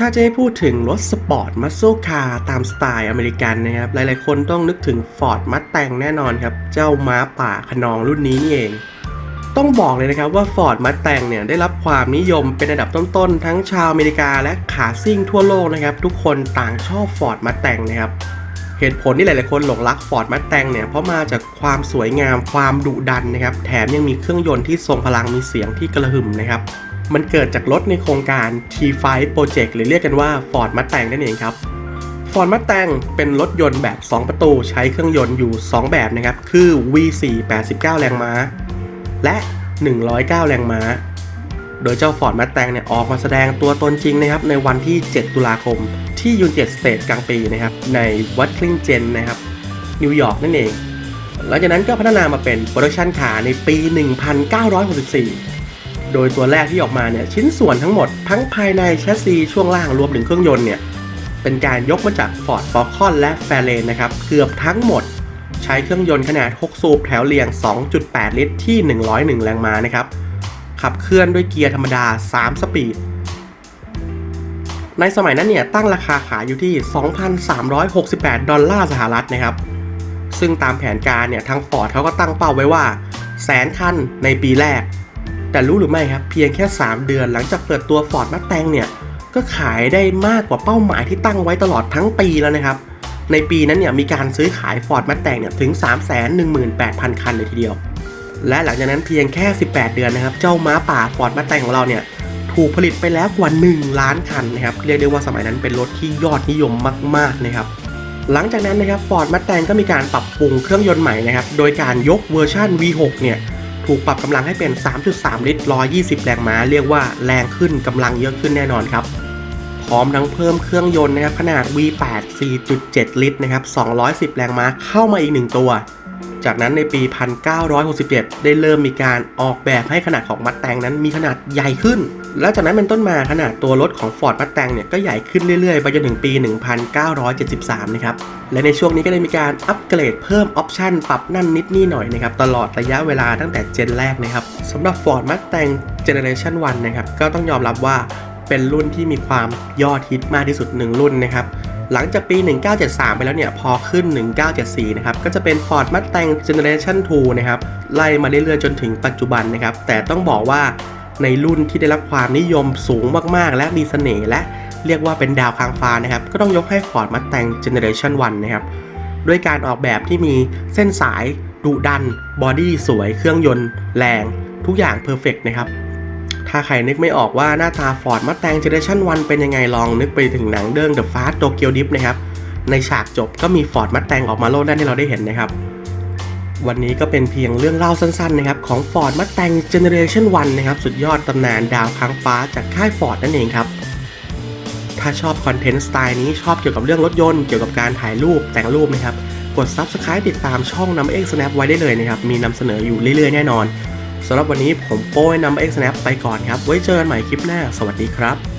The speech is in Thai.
ถ้าจะให้พูดถึงรถสปอร์ตมัส e คาร์ตามสไตล์อเมริกันนะครับ หลายๆ คนต้องนึกถึง Ford m u s t a n g แน่นอนครับ เจ้าม้าป่าขนองรุ่นนี้นี่เอง ต้องบอกเลยนะครับว่า Ford m u s t a n g เนี่ยได้รับความนิยมเป็นอันดับต้นๆ ทั้งชาวอเมริกาและขาซิ่งทั่วโลกนะครับ ทุกคนต่างชอบ Ford m u s t a n g นะครับ เหตุผลที่หลายๆ คนหลงรัก Ford m u s t a n g เนี่ยเพราะมาจากความสวยงามความดุดันนะครับ แถมยังมีเครื่องยนต์ที่ทรงพลังมีเสียงที่กระหึ่มนะครับ มันเกิดจากรถในโครงการ T5 Project หรือเรียกกันว่า Ford Mustang นั่นเองครับ Ford Mustang เป็นรถยนต์แบบ 2 ประตูใช้เครื่องยนต์อยู่ 2 แบบนะครับ คือ V4 89 แรงม้า และ 109 แรงม้า โดยเจ้า Ford Mustang เนี่ยออกมาแสดงตัวตนจริงนะครับ ในวันที่ 7 ตุลาคม ที่ยูนเจ็ตสเตทกลางปีนะครับ ในวัดคลิงเจนนะครับ นิวยอร์กนั่นเองหลังจากนั้นก็พัฒนามาเป็นโปรดักชันคาร์ในปี 1964 โดยตัวแรกที่ออกมาเนี่ยชิ้นส่วนทั้งหมดทั้งภายในแชสซีช่วงล่างรวมถึงเครื่องยนต์เนี่ยเป็นการยกมาจาก Ford Falcon และ Fairlane นะครับเกือบทั้งหมด ใช้เครื่องยนต์ขนาด 6 สูบแถวเรียง 2.8 ลิตรที่ 101 แรงม้านะครับขับเคลื่อนด้วยเกียร์ธรรมดา 3 สปีด ในสมัยนั้นเนี่ยตั้งราคาขายอยู่ที่ 2,368 ดอลลาร์สหรัฐนะครับซึ่งตามแผนการเนี่ยทางฟอร์ดเขาก็ตั้งเป้าไว้ว่าแสนคันในปีแรก แต่รู้หรือไม่ครับ เพียงแค่ 3 เดือนหลังจากเปิดตัว Ford Mustang เนี่ย ก็ขายได้มากกว่าเป้าหมายที่ตั้งไว้ตลอดทั้งปีแล้วนะครับ ในปีนั้นเนี่ยมีการซื้อขาย Ford Mustang เนี่ยถึง 318,000 คันเลยทีเดียว และหลังจากนั้นเพียงแค่ 18 เดือนนะครับ เจ้าม้าป่า Ford Mustang ของเราเนี่ยถูกผลิตไปแล้วกว่า 1 ล้านคันนะครับเรียกได้ว่าสมัยนั้นเป็นรถที่ยอดนิยมมาก ๆ นะครับหลังจากนั้นนะครับ Ford Mustang ก็มีการปรับปรุงเครื่องยนต์ใหม่นะครับ โดยการยกเวอร์ชัน V6 เนี่ย ถูกปรับกำลังให้เป็น 3.3 ลิตร 120 แรงม้า เรียกว่าแรงขึ้นกำลังเยอะขึ้นแน่นอนครับ พร้อมทั้งเพิ่มเครื่องยนต์นะครับขนาด V8 4.7 ลิตรนะครับ 210 แรงม้าเข้ามาอีก 1 ตัว จากนั้นในปี 1967 ได้เริ่มมีการออกแบบให้ขนาดของมัดแตงนั้นมีขนาดใหญ่ขึ้น แล้วจากนั้นเป็นต้นมาขนาดตัวรถของ Ford Mustang เนี่ยก็ใหญ่ขึ้นเรื่อยๆ ไปจนถึงปี 1973 นะครับ และในช่วงนี้ก็ได้มีการอัปเกรดเพิ่มออปชันปรับนั่นนิดนี่หน่อยนะครับตลอดระยะเวลาตั้งแต่เจนแรกนะครับสำหรับ Ford Mustang Generation 1 นะครับก็ต้องยอมรับว่าเป็นรุ่นที่มีความยอดฮิตมากที่สุดหนึ่งรุ่นนะครับ หลังจากปี 1973 ไปแล้วเนี่ย พอขึ้น 1974 นะครับ ก็จะเป็น Ford Mustang Generation 2 นะครับ ไล่มาเรื่อยๆ จนถึงปัจจุบันนะครับ แต่ต้องบอกว่าในรุ่นที่ได้รับความนิยมสูงมากๆ และมีเสน่ห์และเรียกว่าเป็นดาวค้างฟ้านะครับ ก็ต้องยกให้ Ford Mustang Generation 1 นะครับ ด้วยการออกแบบที่มีเส้นสายดุดัน บอดี้สวย เครื่องยนต์แรง ทุกอย่างเพอร์เฟกนะครับ ถ้าใครนึกไม่ออกว่าหน้าตา Ford Mustang Generation 1เป็นยังไงลองนึกไปถึงหนังเรื่อง The Fast Tokyo Drift นะครับ ในฉากจบก็มี Ford Mustang ออกมาโลดแล่นให้เราได้เห็นนะครับ วันนี้ก็เป็นเพียงเรื่องเล่าสั้นๆนะครับของ Ford Mustang Generation 1นะครับสุดยอดตำนานดาวค้างฟ้าจากค่าย Ford นั่นเองครับถ้าชอบคอนเทนต์สไตล์นี้ชอบเกี่ยวกับเรื่องรถยนต์เกี่ยวกับการถ่ายรูปแต่งรูปนะครับกด Subscribe ติดตามช่องนำเอ็กซ์ Snap ไว้ได้เลยนะครับมีนำเสนออยู่เรื่อยๆแน่นอน สำหรับวันนี้ผมโป้ยนำเอ็กซ์ Snap ไปก่อนครับ ไว้เจอกันใหม่คลิปหน้า สวัสดีครับ